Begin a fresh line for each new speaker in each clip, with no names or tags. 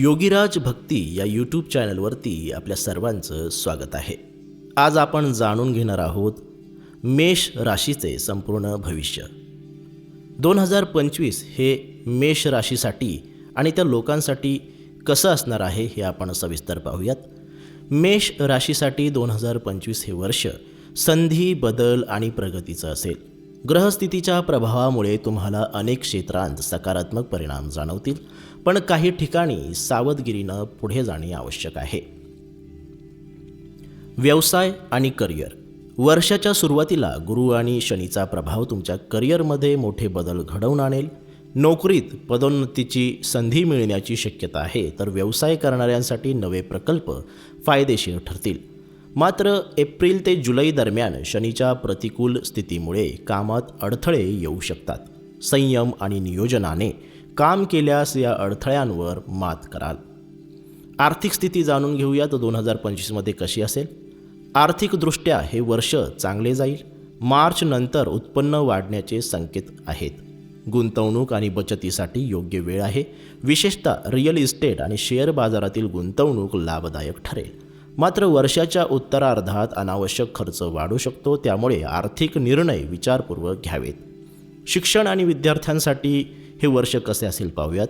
योगीराज भक्ती या यूट्यूब चॅनलवरती आपल्या सर्वांचं स्वागत आहे. आज आपण जाणून घेणार आहोत मेष राशीचे संपूर्ण भविष्य. दोन हजार पंचवीस हे मेष राशीसाठी आणि त्या लोकांसाठी कसं असणार आहे हे आपण सविस्तर पाहूयात. मेष राशीसाठी दोन हजार पंचवीस हे वर्ष संधी बदल आणि प्रगतीचं असेल. ग्रहस्थितीच्या प्रभावामुळे तुम्हाला अनेक क्षेत्रांत सकारात्मक परिणाम जाणवतील पण काही ठिकाणी सावधगिरीनं पुढे जाणे आवश्यक आहे. व्यवसाय आणि करिअर. वर्षाच्या सुरुवातीला गुरु आणि शनीचा प्रभाव तुमच्या करिअरमध्ये मोठे बदल घडवून आणेल. नोकरीत पदोन्नतीची संधी मिळण्याची शक्यता आहे तर व्यवसाय करणाऱ्यांसाठी नवे प्रकल्प फायदेशीर ठरतील. मात्र एप्रिल ते जुलै दरम्यान शनीच्या प्रतिकूल स्थितीमुळे कामात अडथळे येऊ शकतात. संयम आणि नियोजनाने काम केल्यास या अडथळ्यांवर मात कराल. आर्थिक स्थिती जाणून घेऊयात दोन हजार पंचवीसमध्ये कशी असेल? आर्थिकदृष्ट्या हे वर्ष चांगले जाईल. मार्च नंतर उत्पन्न वाढण्याचे संकेत आहेत. गुंतवणूक आणि बचतीसाठी योग्य वेळ आहे. विशेषतः रिअल इस्टेट आणि शेअर बाजारातील गुंतवणूक लाभदायक ठरेल. मात्र वर्षाच्या उत्तरार्धात अनावश्यक खर्च वाढू शकतो त्यामुळे आर्थिक निर्णय विचारपूर्वक घ्यावेत. शिक्षण आणि विद्यार्थ्यांसाठी हे वर्ष कसे असेल पाहूयात.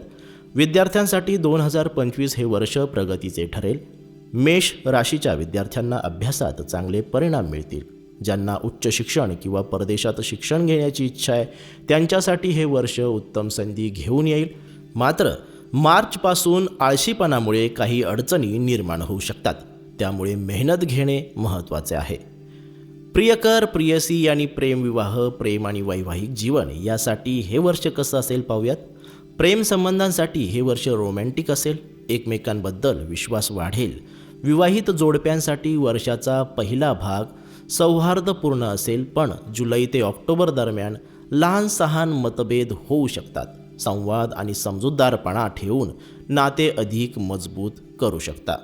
विद्यार्थ्यांसाठी दोन हजार पंचवीस हे वर्ष प्रगतीचे ठरेल. मेष राशीच्या विद्यार्थ्यांना अभ्यासात चांगले परिणाम मिळतील. ज्यांना उच्च शिक्षण किंवा परदेशात शिक्षण घेण्याची इच्छा आहे त्यांच्यासाठी हे वर्ष उत्तम संधी घेऊन येईल. मात्र मार्चपासून आळशीपणामुळे काही अडचणी निर्माण होऊ शकतात. त्यामुळे मेहनत घेणे महत्त्वाचे आहे. प्रियकर प्रियसी आणि प्रेमविवाह प्रेम आणि वैवाहिक जीवन यासाठी हे वर्ष कसं असेल पाहूयात. प्रेम संबंधांसाठी हे वर्ष रोमॅन्टिक असेल एकमेकांबद्दल विश्वास वाढेल. विवाहित जोडप्यांसाठी वर्षाचा पहिला भाग सौहार्दपूर्ण असेल पण जुलै ते ऑक्टोबर दरम्यान लहान सहान मतभेद होऊ शकतात. संवाद आणि समजूतदारपणा ठेवून नाते अधिक मजबूत करू शकता.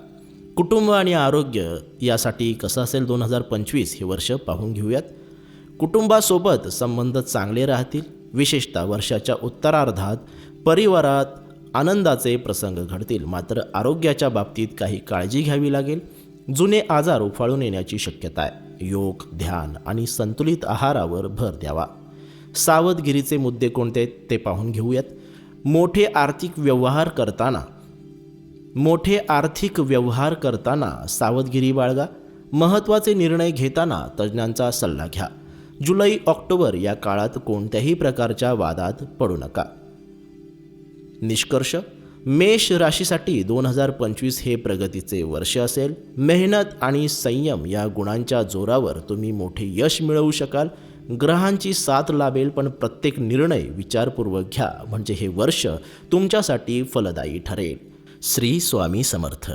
कुटुंब आणि आरोग्य यासाठी कसं असेल दोन हजार पंचवीस हे वर्ष पाहून घेऊयात. कुटुंबासोबत संबंध चांगले राहतील विशेषतः वर्षाच्या उत्तरार्धात परिवारात आनंदाचे प्रसंग घडतील. मात्र आरोग्याच्या बाबतीत काही काळजी घ्यावी लागेल. जुने आजार उफाळून येण्याची शक्यता आहे. योग ध्यान आणि संतुलित आहारावर भर द्यावा. सावधगिरीचे मुद्दे कोणते ते पाहून घेऊयात. मोठे आर्थिक व्यवहार करताना मोठे आर्थिक व्यवहार करताना सावधगिरी बाळगा. महत्त्वाचे निर्णय घेताना तज्ज्ञांचा सल्ला घ्या. जुलै ऑक्टोबर या काळात कोणत्याही प्रकारच्या वादात पडू नका. निष्कर्ष मेष राशीसाठी दोन हजार पंचवीस हे प्रगतीचे वर्ष असेल. मेहनत आणि संयम या गुणांच्या जोरावर तुम्ही मोठे यश मिळवू शकाल. ग्रहांची साथ लाभेल पण प्रत्येक निर्णय विचारपूर्वक घ्या. म्हणजे हे वर्ष तुमच्यासाठी फलदायी ठरेल. श्री स्वामी समर्थ.